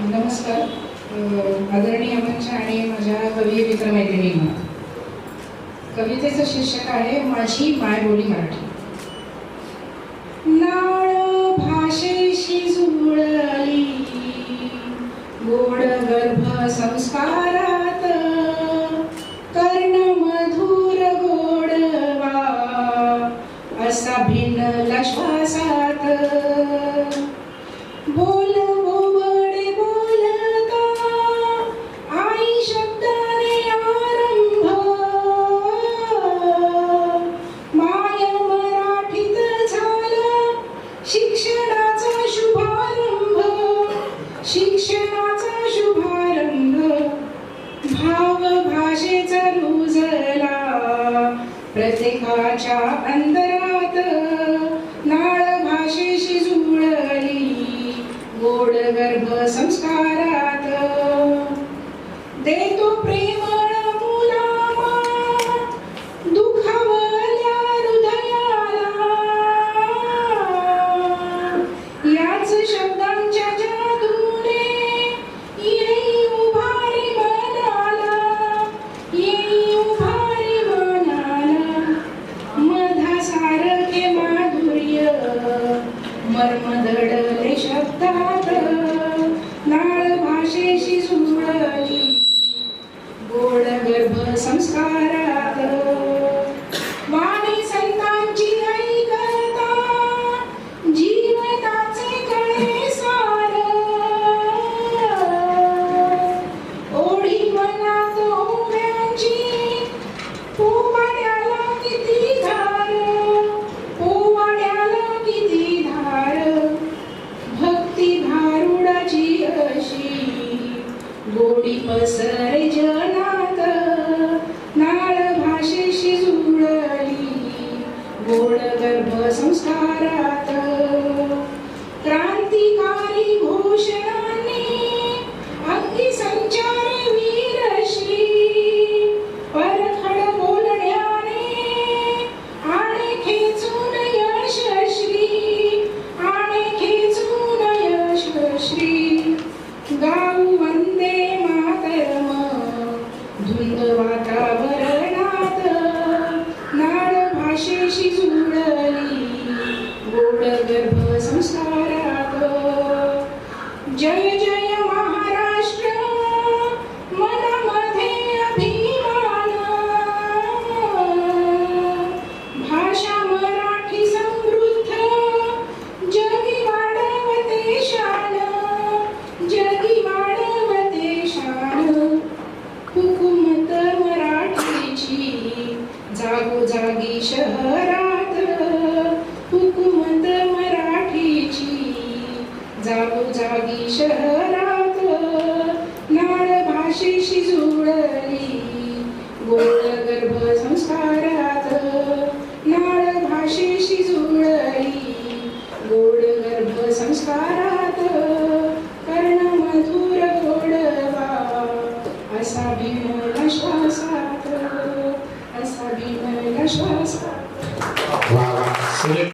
नमस्कार. आदरणीय मंच आणि माझ्या कवी मित्रमैत्रिणींना. कवितेचं शीर्षक आहे माझी मायबोली मराठी. नाळ भाषेशी जुळली गोड गर्भ संस्कारात कर्ण मधुर गोडवा असा भिन्न श्वासा job and तुझी जुडली गोड गर्भ संस्कारात. जय जय जागो जागी शहरात हुकुमत मराठीची. जागो जागी शहरात नाळ भाषेशी जुळली. गोळ गर्भ संस्कारात नाळ भाषेशी जुळली. गोड गर्भ संस्कारात कर्ण मधुर गोडवा असा भीम नशा precious. Wow.